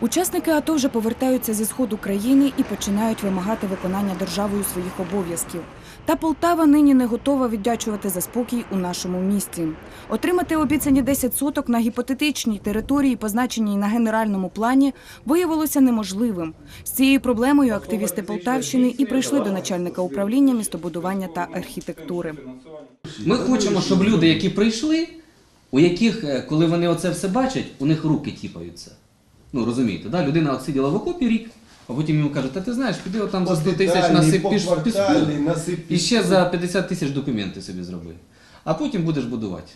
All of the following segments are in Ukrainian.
Учасники АТО вже повертаються зі сходу країни і починають вимагати виконання державою своїх обов'язків. Та Полтава нині не готова віддячувати за спокій у нашому місті. Отримати обіцяні 10 соток на гіпотетичній території, позначеній на генеральному плані, виявилося неможливим. З цією проблемою активісти Полтавщини і прийшли до начальника управління містобудування та архітектури. Ми хочемо, щоб люди, які прийшли, у яких, е, коли вони оце все бачать, у них руки тіпаються. Ну розумієте, да? людина от сиділа в окопі рік, а потім йому кажуть, та ти знаєш, піди отам за 100 тисяч насип піш- піску і ще за 50 тисяч документи собі зроби. А потім будеш будувати.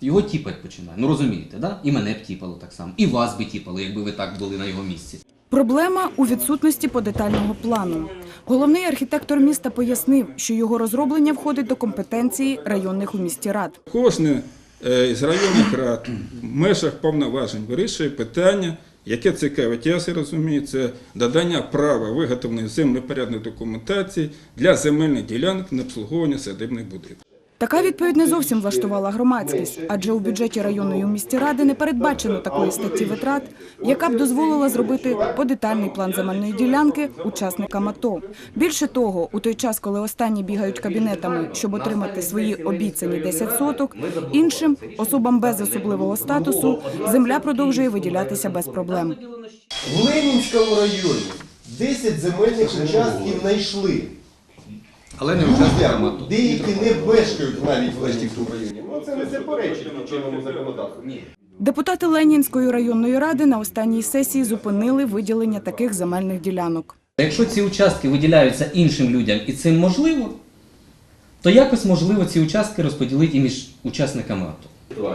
Його тіпать починає. Ну розумієте, да? І мене б тіпало так само. І вас би тіпало, якби ви так були на його місці. Проблема у відсутності подетального плану. Головний архітектор міста пояснив, що його розроблення входить до компетенції районних у місті рад. Кожне е, із районних рад в межах повноважень вирішує питання, яке цікавить, я все розумію, це додання права виготовлення землепорядної документації для земельних ділянок на обслуговування садибних будинків. Така відповідь не зовсім влаштувала громадськість, адже у бюджеті районної місті ради не передбачено такої статті витрат, яка б дозволила зробити подетальний план земельної ділянки учасникам АТО. Більше того, у той час, коли останні бігають кабінетами, щоб отримати свої обіцяні 10 соток, іншим особам без особливого статусу земля продовжує виділятися без проблем. В Ленінському районі 10 земельних участків знайшли. Але не учасникам деякі не мешкають навіть в Ленінському районі. Ну це не заперечить чинному законодавству. Депутати Ленінської районної ради на останній сесії зупинили виділення таких земельних ділянок. Якщо ці участки виділяються іншим людям і цим можливо, то якось можливо ці участки розподілити і між учасниками АТО.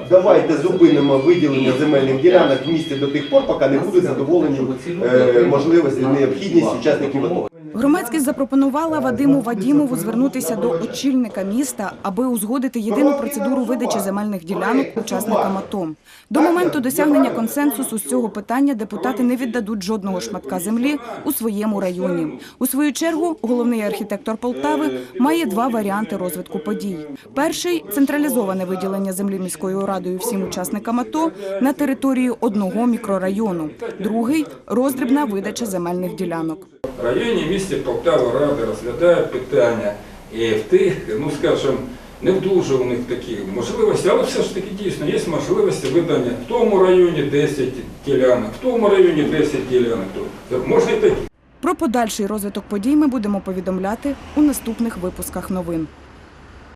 Давайте зупинимо виділення земельних ділянок в місті до тих пор, поки не буде задоволені е, можливості, необхідність учасників АТО. Громадськість запропонувала Вадиму Вадімову звернутися до очільника міста, аби узгодити єдину процедуру видачі земельних ділянок учасникам АТО. До моменту досягнення консенсусу з цього питання депутати не віддадуть жодного шматка землі у своєму районі. У свою чергу головний архітектор Полтави має два варіанти розвитку подій. Перший централізоване виділення землі міською радою всім учасникам АТО на території одного мікрорайону. Другий роздрібна видача земельних ділянок. Районі місті Полтава Рада розглядає питання і в тих, ну скажімо, не в дуже у них такі можливості, але все ж таки дійсно є можливості видання в тому районі 10 ділянок, в тому районі 10 ділянок. То можна і такі. Про подальший розвиток подій ми будемо повідомляти у наступних випусках новин.